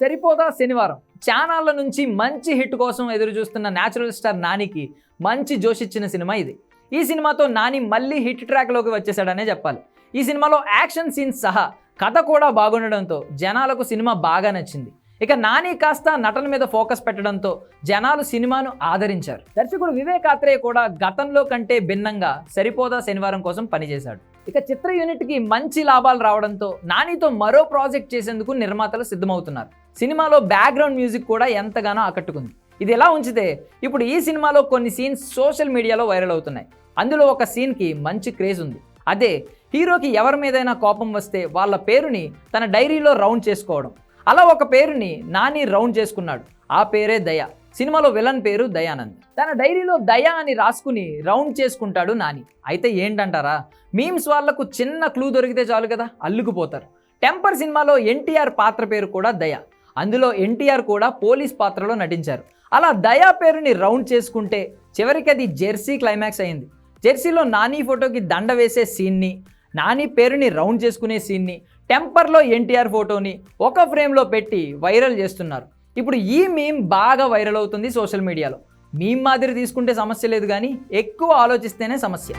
సరిపోదా శనివారం? ఛానళ్ళ నుంచి మంచి హిట్ కోసం ఎదురు చూస్తున్న న్యాచురల్ స్టార్ నానికి మంచి జోష్ ఇచ్చిన సినిమా ఇది. ఈ సినిమాతో నాని మళ్ళీ హిట్ ట్రాక్లోకి వచ్చేసాడనే చెప్పాలి. ఈ సినిమాలో యాక్షన్ సీన్స్ సహా కథ కూడా బాగుండడంతో జనాలకు సినిమా బాగా నచ్చింది. ఇక నాని కాస్త నటన మీద ఫోకస్ పెట్టడంతో జనాలు సినిమాను ఆదరించారు. దర్శకుడు వివేక్ ఆత్రేయ కూడా గతంలో కంటే భిన్నంగా సరిపోదా శనివారం కోసం పనిచేశాడు. ఇక చిత్ర యూనిట్కి మంచి లాభాలు రావడంతో నానితో మరో ప్రాజెక్ట్ చేసేందుకు నిర్మాతలు సిద్ధమవుతున్నారు. సినిమాలో బ్యాక్గ్రౌండ్ మ్యూజిక్ కూడా ఎంతగానో ఆకట్టుకుంది. ఇది ఎలా ఉంచితే ఇప్పుడు ఈ సినిమాలో కొన్ని సీన్స్ సోషల్ మీడియాలో వైరల్ అవుతున్నాయి. అందులో ఒక సీన్కి మంచి క్రేజ్ ఉంది. అదే హీరోకి ఎవరి మీదైనా కోపం వస్తే వాళ్ళ పేరుని తన డైరీలో రౌండ్ చేసుకోవడం. అలా ఒక పేరుని నాని రౌండ్ చేసుకున్నాడు. ఆ పేరే దయ. సినిమాలో విలన్ పేరు దయానంద్. తన డైరీలో దయా అని రాసుకుని రౌండ్ చేసుకుంటాడు నాని. అయితే ఏంటంటారా? మీమ్స్ వాళ్ళకు చిన్న క్లూ దొరికితే చాలు కదా అల్లుకుపోతారు. టెంపర్ సినిమాలో ఎన్టీఆర్ పాత్ర పేరు కూడా దయ. అందులో ఎన్టీఆర్ కూడా పోలీస్ పాత్రలో నటించారు. అలా దయా పేరుని రౌండ్ చేసుకుంటే చివరికి అది జెర్సీ క్లైమాక్స్ అయింది. జెర్సీలో నాని ఫోటోకి దండ వేసే సీన్ని నాని పేరుని రౌండ్ చేసుకునే సీన్ని టెంపర్లో ఎన్టీఆర్ ఫోటోని ఒక ఫ్రేమ్లో పెట్టి వైరల్ చేస్తున్నారు. ఇప్పుడు ఈ మీమ్ బాగా వైరల్ అవుతుంది సోషల్ మీడియాలో మీమ్ మాదిరి తీసుకుంటే సమస్య లేదు కానీ ఎక్కువ ఆలోచిస్తేనే సమస్య.